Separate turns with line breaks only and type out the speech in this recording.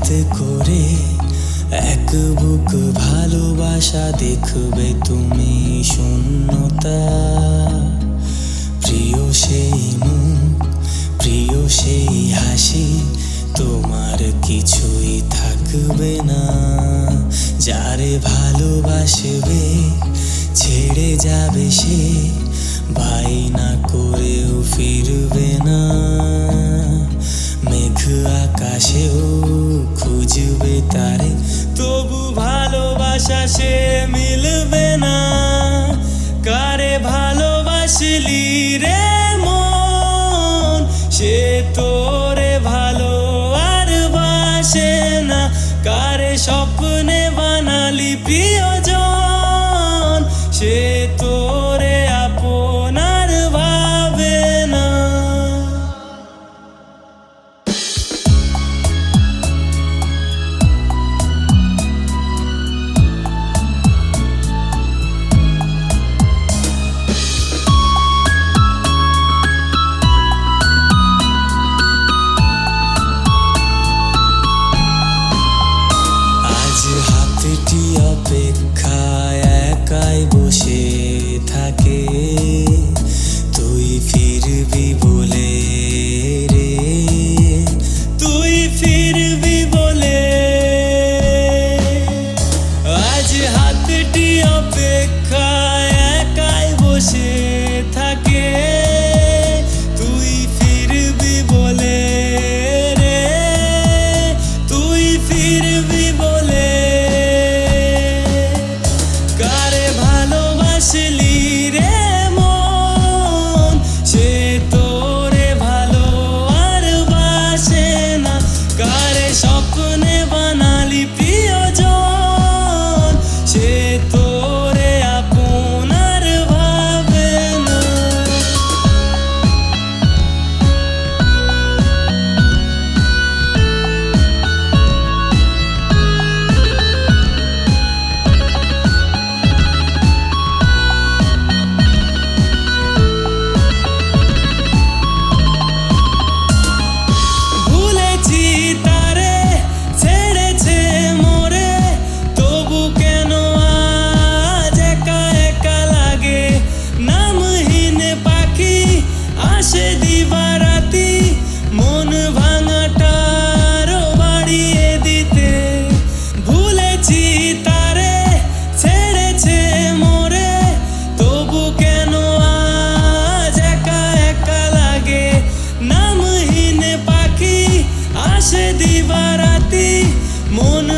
হাতে করে এক বুক ভালোবাসা দেখবে তুমি শূন্যতা। প্রিয় সেই মুখ প্রিয় সেই হাসি, তোমার কিছুই থাকবে না। যারে ভালোবাসবে, ছেড়ে যাবে সে ভাই না করেও ফিরবে না। মেঘ আকাশেও খুঁজবে তারে, তবু ভালোবাসা সে মিলবে না। কারে ভালোবাসলি রে মন? সে তোরে ভালো আর বাসে না। কারে স্বপ্নে বানালি প্রিয়জন? সে আজ হাতটি অপেক্ষায় একাই বসে। দিবারাতি মন